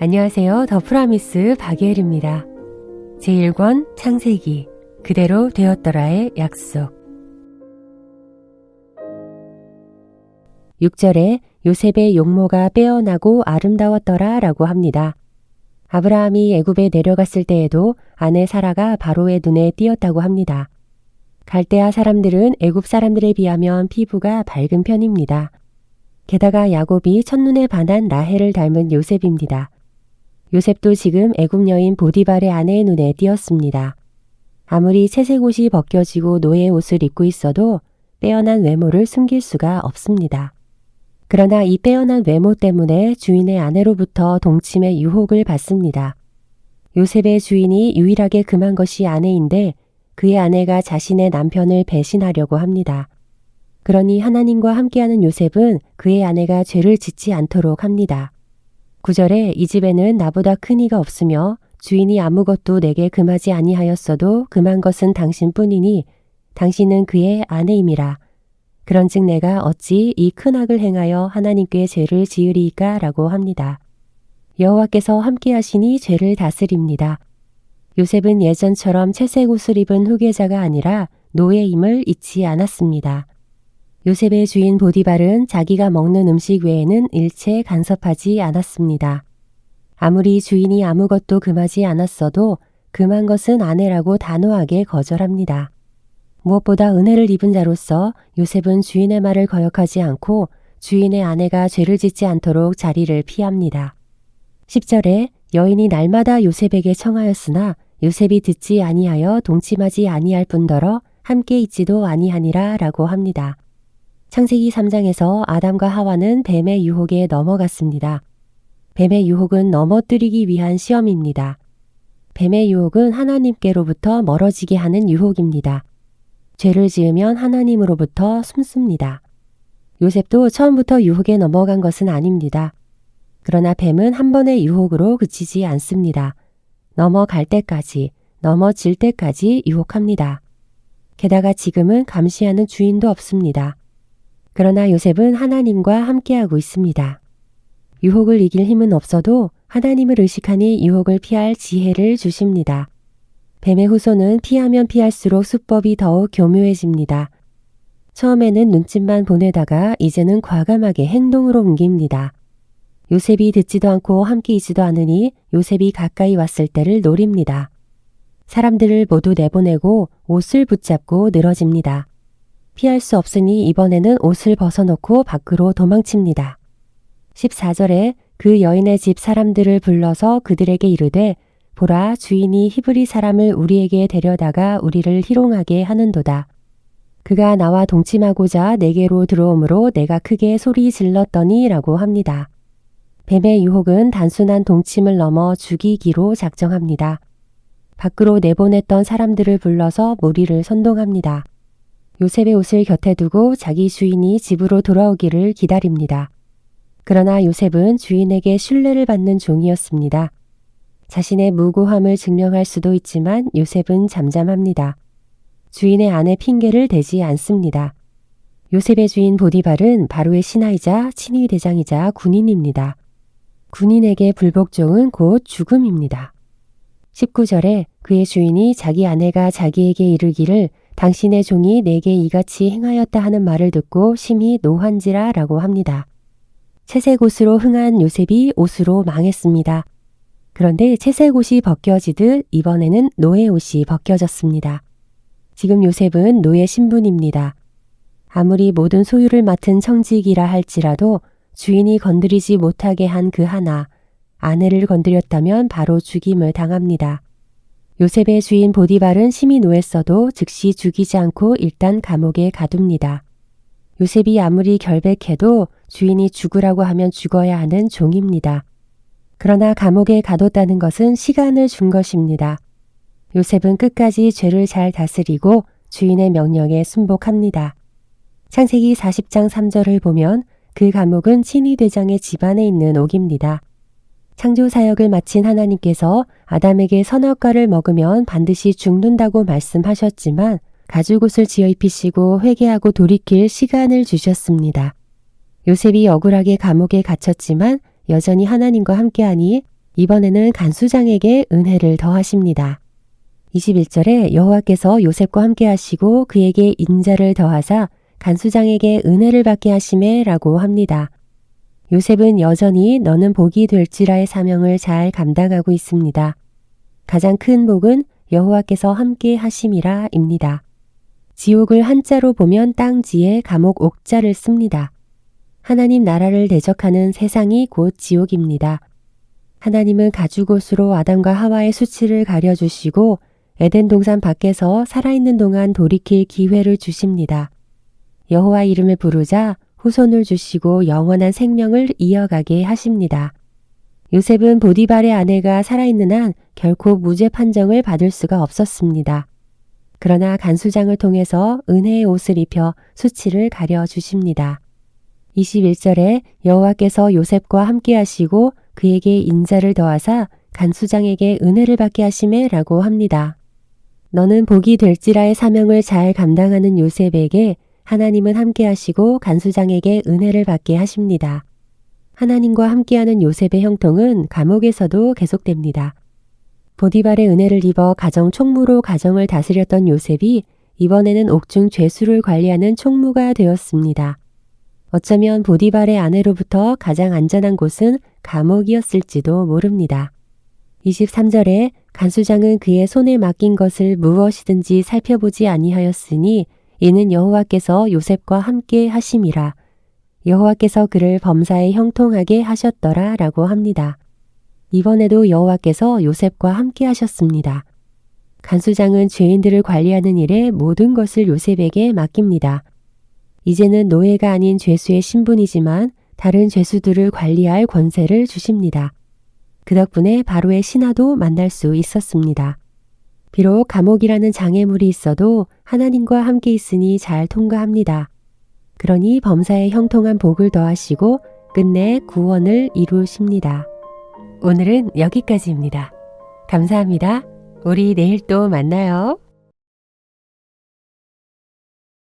안녕하세요. 더 프라미스 박예일입니다. 제1권 창세기 그대로 되었더라의 약속 6절에 요셉의 용모가 빼어나고 아름다웠더라 라고 합니다. 아브라함이 애굽에 내려갔을 때에도 아내 사라가 바로의 눈에 띄었다고 합니다. 갈대아 사람들은 애굽 사람들에 비하면 피부가 밝은 편입니다. 게다가 야곱이 첫눈에 반한 라헬을 닮은 요셉입니다. 요셉도 지금 애굽 여인 보디발의 아내의 눈에 띄었습니다. 아무리 채색 옷이 벗겨지고 노예 옷을 입고 있어도 빼어난 외모를 숨길 수가 없습니다. 그러나 이 빼어난 외모 때문에 주인의 아내로부터 동침의 유혹을 받습니다. 요셉의 주인이 유일하게 금한 것이 아내인데 그의 아내가 자신의 남편을 배신하려고 합니다. 그러니 하나님과 함께하는 요셉은 그의 아내가 죄를 짓지 않도록 합니다. 9절에 이 집에는 나보다 큰 이가 없으며 주인이 아무것도 내게 금하지 아니하였어도 금한 것은 당신뿐이니 당신은 그의 아내임이라. 그런즉 내가 어찌 이 큰 악을 행하여 하나님께 죄를 지으리이까 라고 합니다. 여호와께서 함께 하시니 죄를 다스립니다. 요셉은 예전처럼 채색 옷을 입은 후계자가 아니라 노예임을 잊지 않았습니다. 요셉의 주인 보디발은 자기가 먹는 음식 외에는 일체 간섭하지 않았습니다. 아무리 주인이 아무것도 금하지 않았어도 금한 것은 아내라고 단호하게 거절합니다. 무엇보다 은혜를 입은 자로서 요셉은 주인의 말을 거역하지 않고 주인의 아내가 죄를 짓지 않도록 자리를 피합니다. 10절에 여인이 날마다 요셉에게 청하였으나 요셉이 듣지 아니하여 동침하지 아니할 뿐더러 함께 있지도 아니하니라 라고 합니다. 창세기 3장에서 아담과 하와는 뱀의 유혹에 넘어갔습니다. 뱀의 유혹은 넘어뜨리기 위한 시험입니다. 뱀의 유혹은 하나님께로부터 멀어지게 하는 유혹입니다. 죄를 지으면 하나님으로부터 숨습니다. 요셉도 처음부터 유혹에 넘어간 것은 아닙니다. 그러나 뱀은 한 번의 유혹으로 그치지 않습니다. 넘어갈 때까지, 넘어질 때까지 유혹합니다. 게다가 지금은 감시하는 주인도 없습니다. 그러나 요셉은 하나님과 함께하고 있습니다. 유혹을 이길 힘은 없어도 하나님을 의식하니 유혹을 피할 지혜를 주십니다. 뱀의 후손은 피하면 피할수록 수법이 더욱 교묘해집니다. 처음에는 눈짓만 보내다가 이제는 과감하게 행동으로 옮깁니다. 요셉이 듣지도 않고 함께 있지도 않으니 요셉이 가까이 왔을 때를 노립니다. 사람들을 모두 내보내고 옷을 붙잡고 늘어집니다. 피할 수 없으니 이번에는 옷을 벗어놓고 밖으로 도망칩니다. 14절에 그 여인의 집 사람들을 불러서 그들에게 이르되 보라 주인이 히브리 사람을 우리에게 데려다가 우리를 희롱하게 하는도다. 그가 나와 동침하고자 내게로 들어오므로 내가 크게 소리 질렀더니 라고 합니다. 뱀의 유혹은 단순한 동침을 넘어 죽이기로 작정합니다. 밖으로 내보냈던 사람들을 불러서 무리를 선동합니다. 요셉의 옷을 곁에 두고 자기 주인이 집으로 돌아오기를 기다립니다. 그러나 요셉은 주인에게 신뢰를 받는 종이었습니다. 자신의 무고함을 증명할 수도 있지만 요셉은 잠잠합니다. 주인의 아내 핑계를 대지 않습니다. 요셉의 주인 보디발은 바로의 신하이자 친위 대장이자 군인입니다. 군인에게 불복종은 곧 죽음입니다. 19절에 그의 주인이 자기 아내가 자기에게 이르기를 당신의 종이 내게 이같이 행하였다 하는 말을 듣고 심히 노한지라 라고 합니다. 채색 옷으로 흥한 요셉이 옷으로 망했습니다. 그런데 채색 옷이 벗겨지듯 이번에는 노예 옷이 벗겨졌습니다. 지금 요셉은 노예 신분입니다. 아무리 모든 소유를 맡은 청직이라 할지라도 주인이 건드리지 못하게 한 그 하나, 아내를 건드렸다면 바로 죽임을 당합니다. 요셉의 주인 보디발은 심히 노했어도 즉시 죽이지 않고 일단 감옥에 가둡니다. 요셉이 아무리 결백해도 주인이 죽으라고 하면 죽어야 하는 종입니다. 그러나 감옥에 가뒀다는 것은 시간을 준 것입니다. 요셉은 끝까지 죄를 잘 다스리고 주인의 명령에 순복합니다. 창세기 40장 3절을 보면 그 감옥은 친위 대장의 집안에 있는 옥입니다. 창조 사역을 마친 하나님께서 아담에게 선악과를 먹으면 반드시 죽는다고 말씀하셨지만 가죽 옷을 지어 입히시고 회개하고 돌이킬 시간을 주셨습니다. 요셉이 억울하게 감옥에 갇혔지만 여전히 하나님과 함께하니 이번에는 간수장에게 은혜를 더하십니다. 21절에 여호와께서 요셉과 함께 하시고 그에게 인자를 더하사 간수장에게 은혜를 받게 하심에라고 합니다. 요셉은 여전히 너는 복이 될지라의 사명을 잘 감당하고 있습니다. 가장 큰 복은 여호와께서 함께 하심이라입니다. 지옥을 한자로 보면 땅지에 감옥 옥자를 씁니다. 하나님 나라를 대적하는 세상이 곧 지옥입니다. 하나님은 가죽옷으로 아담과 하와의 수치를 가려주시고 에덴 동산 밖에서 살아있는 동안 돌이킬 기회를 주십니다. 여호와 이름을 부르자 후손을 주시고 영원한 생명을 이어가게 하십니다. 요셉은 보디발의 아내가 살아있는 한 결코 무죄 판정을 받을 수가 없었습니다. 그러나 간수장을 통해서 은혜의 옷을 입혀 수치를 가려 주십니다. 21절에 여호와께서 요셉과 함께 하시고 그에게 인자를 더하사 간수장에게 은혜를 받게 하심에라고 합니다. 너는 복이 될지라의 사명을 잘 감당하는 요셉에게 하나님은 함께 하시고 간수장에게 은혜를 받게 하십니다. 하나님과 함께하는 요셉의 형통은 감옥에서도 계속됩니다. 보디발의 은혜를 입어 가정 총무로 가정을 다스렸던 요셉이 이번에는 옥중 죄수를 관리하는 총무가 되었습니다. 어쩌면 보디발의 아내로부터 가장 안전한 곳은 감옥이었을지도 모릅니다. 23절에 간수장은 그의 손에 맡긴 것을 무엇이든지 살펴보지 아니하였으니 이는 여호와께서 요셉과 함께 하심이라. 여호와께서 그를 범사에 형통하게 하셨더라 라고 합니다. 이번에도 여호와께서 요셉과 함께 하셨습니다. 간수장은 죄인들을 관리하는 일에 모든 것을 요셉에게 맡깁니다. 이제는 노예가 아닌 죄수의 신분이지만 다른 죄수들을 관리할 권세를 주십니다. 그 덕분에 바로의 신하도 만날 수 있었습니다. 비록 감옥이라는 장애물이 있어도 하나님과 함께 있으니 잘 통과합니다. 그러니 범사에 형통한 복을 더하시고 끝내 구원을 이루십니다. 오늘은 여기까지입니다. 감사합니다. 우리 내일 또 만나요.